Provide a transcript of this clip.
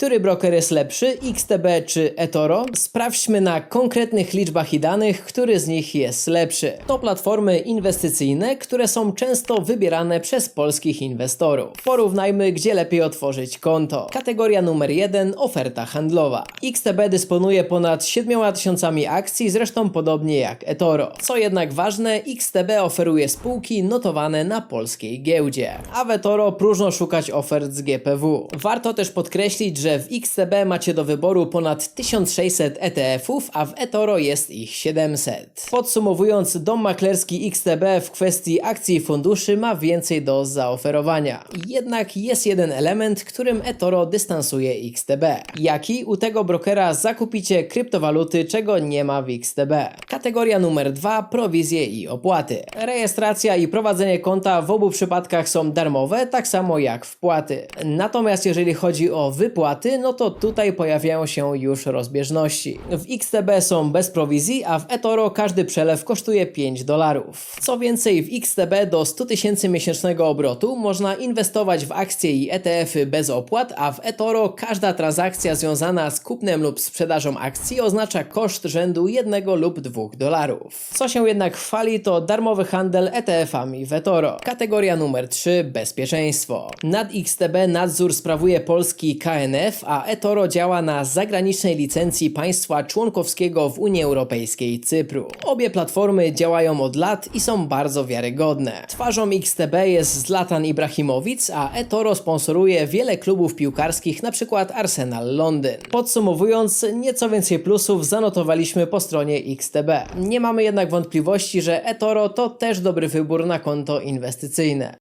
Który broker jest lepszy, XTB czy eToro? Sprawdźmy na konkretnych liczbach i danych, który z nich jest lepszy. To platformy inwestycyjne, które są często wybierane przez polskich inwestorów. Porównajmy, gdzie lepiej otworzyć konto. Kategoria numer 1 oferta handlowa. XTB dysponuje ponad 7 tysiącami akcji, zresztą podobnie jak eToro. Co jednak ważne, XTB oferuje spółki notowane na polskiej giełdzie, a w eToro próżno szukać ofert z GPW. Warto też podkreślić, że w XTB macie do wyboru ponad 1600 ETF-ów, a w eToro jest ich 700. Podsumowując, dom maklerski XTB w kwestii akcji i funduszy ma więcej do zaoferowania. Jednak jest jeden element, którym eToro dystansuje XTB. Jaki? U tego brokera zakupicie kryptowaluty, czego nie ma w XTB. Kategoria numer 2 prowizje i opłaty. Rejestracja i prowadzenie konta w obu przypadkach są darmowe, tak samo jak wpłaty. Natomiast jeżeli chodzi o wypłaty, no to tutaj pojawiają się już rozbieżności. W XTB są bez prowizji, a w eToro każdy przelew kosztuje 5 dolarów. Co więcej, w XTB do 100 tysięcy miesięcznego obrotu można inwestować w akcje i ETF-y bez opłat, a w eToro każda transakcja związana z kupnem lub sprzedażą akcji oznacza koszt rzędu 1 lub 2 dolarów. Co się jednak chwali to darmowy handel ETF-ami w eToro. Kategoria numer 3 bezpieczeństwo. Nad XTB nadzór sprawuje polski KNF, a eToro działa na zagranicznej licencji państwa członkowskiego w Unii Europejskiej Cypru. Obie platformy działają od lat i są bardzo wiarygodne. Twarzą XTB jest Zlatan Ibrahimowicz, a eToro sponsoruje wiele klubów piłkarskich, np. Arsenal Londyn. Podsumowując, nieco więcej plusów zanotowaliśmy po stronie XTB. Nie mamy jednak wątpliwości, że eToro to też dobry wybór na konto inwestycyjne.